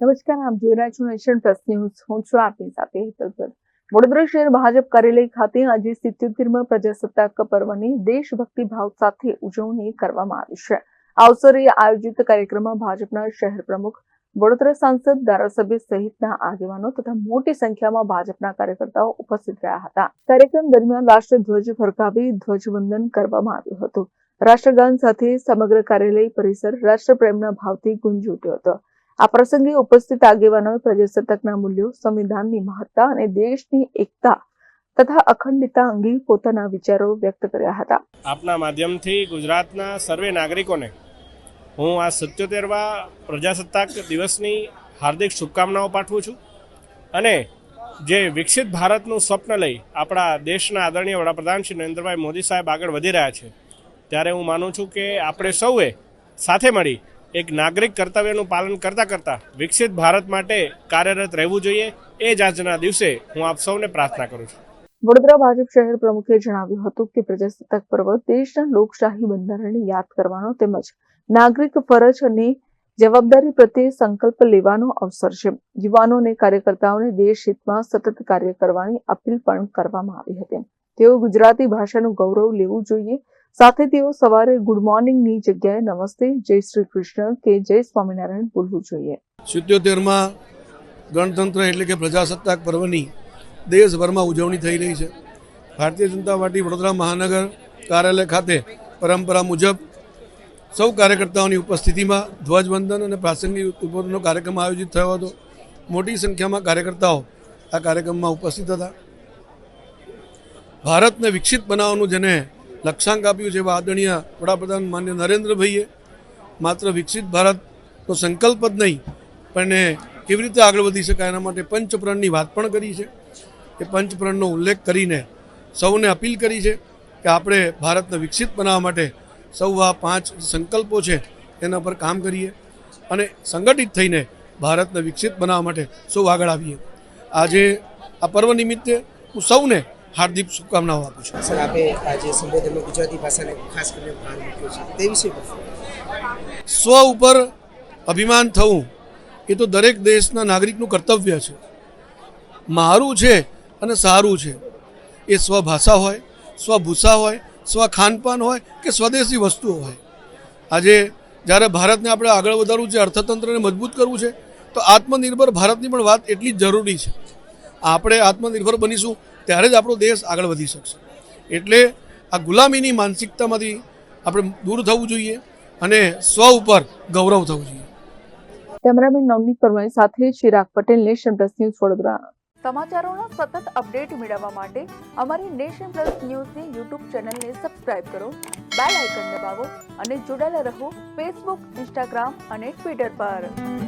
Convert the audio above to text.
નમસ્કાર, આપ જોઈ રહ્યા છો નેશન પ્લસ ન્યૂઝ. હું છું આપની સાથે હેતલ ભટ્ટ. વડોદરા શહેર ભાજપ કાર્યાલય ખાતે આજે સિત્યોતેરમાં પ્રજાસત્તાક પર્વની દેશભક્તિ ભાવ સાથે ઉજવણી કરવામાં આવી છે. આ અવસરે આયોજિત કાર્યક્રમમાં ભાજપના શહેર પ્રમુખ, વડોદરા સાંસદ, ધારાસભ્ય સહિતના આગેવાનો તથા મોટી સંખ્યામાં ભાજપના કાર્યકર્તાઓ ઉપસ્થિત રહ્યા હતા. કાર્યક્રમ દરમિયાન રાષ્ટ્રધ્વજ ફરકાવી ધ્વજવંદન કરવામાં આવ્યું હતું. રાષ્ટ્રગાન સાથે સમગ્ર કાર્યાલય પરિસર રાષ્ટ્રપ્રેમના ભાવથી ગુંજી ઉઠ્યો હતો. આ પ્રસંગે ઉપસ્થિત આગેવાનોએ પ્રજાસત્તાકના મૂલ્યો, સંવિધાનની મહત્તા અને દેશની એકતા તથા અખંડિતતા અંગે પોતાના વિચારો વ્યક્ત કર્યા હતા. આપના માધ્યમથી ગુજરાતના સર્વે નાગરિકોને હું આ સત્યોતેરવા પ્રજાસત્તાક દિવસની હાર્દિક શુભકામનાઓ પાઠવું છું અને જે વિકસિત ભારતનું સ્વપ્ન લઈ આપણા દેશના આદરણીય વડાપ્રધાન શ્રી નરેન્દ્રભાઈ મોદી સાહેબ આગળ વધી રહ્યા છે, ત્યારે હું માનું છું કે આપણે સૌએ સાથે મળી એક નાગરિક કર્તવ્યનું પાલન કરતા કરતા વિકસિત ભારત માટે કાર્યરત રહેવું જોઈએ, એ જ આજના દિવસે હું આપ સૌને પ્રાર્થના કરું છું. વડોદરા ભાજપ શહેર પ્રમુખે જણાવ્યું હતું કે પ્રજાસત્તાક પર્વ દેશના લોકશાહી બંધારણને યાદ કરવાનો તેમજ નાગરિક ફરજ અને જવાબદારી પ્રત્યે સંકલ્પ લેવાનો અવસર છે. યુવાનો અને કાર્યકર્તાઓને દેશ હિતમાં સતત કાર્ય કરવાની અપીલ પણ કરવામાં આવી હતી. તેઓ ગુજરાતી ભાષાનું ગૌરવ લેવું જોઈએ સાથે તેઓ સવારે ગુડ મોર્નિંગની જગ્યાએ નમસ્તે. જય શ્રી કૃષ્ણ કે જય સ્વામિનારાયણ બોલવું જોઈએ. સિત્યોતેરમાં ગણતંત્ર એટલે કે પ્રજાસત્તાક પર્વની દેશભરમાં ઉજવણી થઈ રહી છે. ભારતીય જનતા પાર્ટી વડોદરા મહાનગર કાર્યાલય ખાતે પરંપરા મુજબ સૌ કાર્યકર્તાઓની ઉપસ્થિતિમાં ધ્વજવંદન અને પ્રાસંગિક ઉદ્બોધનનો કાર્યક્રમ આયોજિત થયો હતો. મોટી સંખ્યામાં કાર્યકર્તાઓ આ કાર્યક્રમમાં ઉપસ્થિત હતા. ભારતને વિકસિત બનાવવાનું જેને લક્ષ્યાંક આપ્યું છે આદરણીય વડાપ્રધાન માન્ય નરેન્દ્રભાઈએ. માત્ર વિકસિત ભારતનો સંકલ્પ જ નહીં, પણ એ કેવી રીતે આગળ વધી શકાય એના માટે પંચપ્રણની વાત પણ કરી છે. એ પંચપ્રણનો ઉલ્લેખ કરીને સૌને અપીલ કરી છે કે આપણે ભારતને વિકસિત બનાવવા માટે સૌ આ પાંચ સંકલ્પો છે એના પર કામ કરીએ અને સંગઠિત થઈને ભારતને વિકસિત બનાવવા માટે સૌ આગળ આવીએ. આજે આ પર્વ નિમિત્તે હું સૌને હાર્દિક શુભકામનાઓ આપું છું. સર આપે આજે સંબોધનમાં ગુજરાતી ભાષાને ખાસ કરીને ભાર મૂક્યો છે. તે વિશે સ્વ ઉપર અભિમાન થવું એ તો દરેક દેશના નાગરિકનું કર્તવ્ય છે. મારું છે અને સારું છે. એ સ્વભાષા હોય સ્વભૂષા હોય સ્વ ખાનપાન હોય કે સ્વદેશી વસ્તુઓ હોય. આજે જ્યારે ભારતને આપણે આગળ વધારવું છે અર્થતંત્રને મજબૂત કરવું છે તો આત્મનિર્ભર ભારતની પણ વાત એટલી જ જરૂરી છે. આપણે આત્મનિર્ભર બનીશું ત્યારે જ આપણો દેશ આગળ વધી શકશે. એટલે આ ગુલામીની માનસિકતામાંથી આપણે દૂર થવું જોઈએ અને સ્વ ઉપર ગૌરવ થવું જોઈએ. કેમેરામેન નવનીત પરમાણી સાથે Chirag Patel Nation Plus News Vadodara. સમાચારોના સતત અપડેટ મેળવવા માટે અમારી નેશન પ્લસ ન્યૂઝની યુટ્યુબ ચેનલને સબસ્ક્રાઇબ કરો બેલ આઇકન દબાવો અને જોડાયેલા રહો ફેસબુક ઇન્સ્ટાગ્રામ અને ટ્વિટર પર.